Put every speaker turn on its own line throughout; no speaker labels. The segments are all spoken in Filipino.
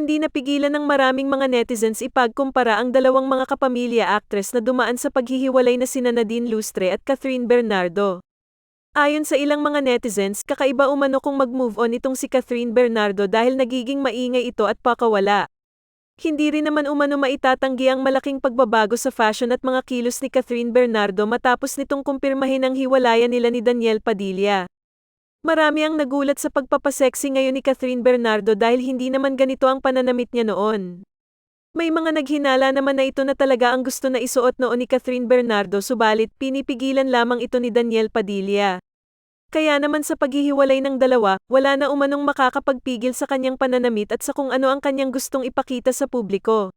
napigilan ng maraming mga netizens ipagkumpara ang dalawang mga kapamilya actress na dumaan sa paghihiwalay na sina Nadine Lustre at Catherine Bernardo. Ayon sa ilang mga netizens, kakaiba umano kung mag-move on itong si Catherine Bernardo dahil nagiging maingay ito at pakawala. Hindi rin naman umano maitatanggi ang malaking pagbabago sa fashion at mga kilos ni Catherine Bernardo matapos nitong kumpirmahin ang hiwalayan nila ni Daniel Padilla. Marami ang nagulat sa pagpapaseksi ngayon ni Catherine Bernardo dahil hindi naman ganito ang pananamit niya noon. May mga naghinala naman na ito na talaga ang gusto na isuot noon ni Catherine Bernardo subalit pinipigilan lamang ito ni Daniel Padilla. Kaya naman sa paghihiwalay ng dalawa, wala na umanong makakapagpigil sa kanyang pananamit at sa kung ano ang kanyang gustong ipakita sa publiko.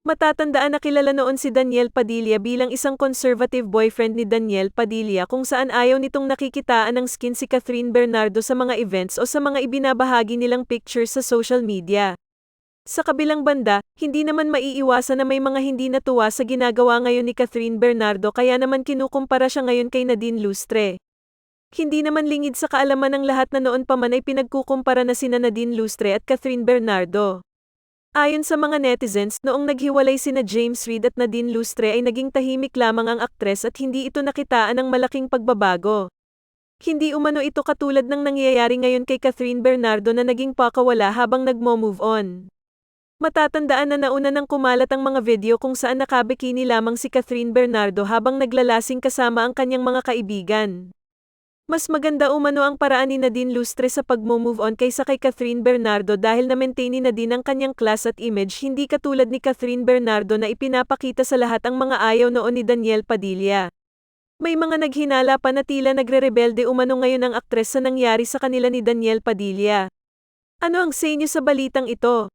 Matatandaan na kilala noon si Daniel Padilla bilang isang conservative boyfriend ni Daniel Padilla kung saan ayaw nitong nakikitaan ng skin si Catherine Bernardo sa mga events o sa mga ibinabahagi nilang pictures sa social media. Sa kabilang banda, hindi naman maiiwasan na may mga hindi natuwa sa ginagawa ngayon ni Catherine Bernardo kaya naman kinukumpara siya ngayon kay Nadine Lustre. Hindi naman lingid sa kaalaman ng lahat na noon pa man ay pinagkukumpara na sina Nadine Lustre at Catherine Bernardo. Ayon sa mga netizens, noong naghiwalay sina James Reid at Nadine Lustre ay naging tahimik lamang ang aktres at hindi ito nakitaan ng malaking pagbabago. Hindi umano ito katulad ng nangyayari ngayon kay Catherine Bernardo na naging pakawala habang nagmo-move on. Matatandaan na nauna nang kumalat ang mga video kung saan nakabikini lamang si Catherine Bernardo habang naglalasing kasama ang kanyang mga kaibigan. Mas maganda umano ang paraan ni Nadine Lustre sa pag-move on kaysa kay Catherine Bernardo dahil na-maintain ni Nadine ang kanyang class at image hindi katulad ni Catherine Bernardo na ipinapakita sa lahat ang mga ayaw noon ni Daniel Padilla. May mga naghinala pa na tila nagre-rebelde umano ngayon ang aktres sa nangyari sa kanila ni Daniel Padilla. Ano ang say niyo sa balitang ito?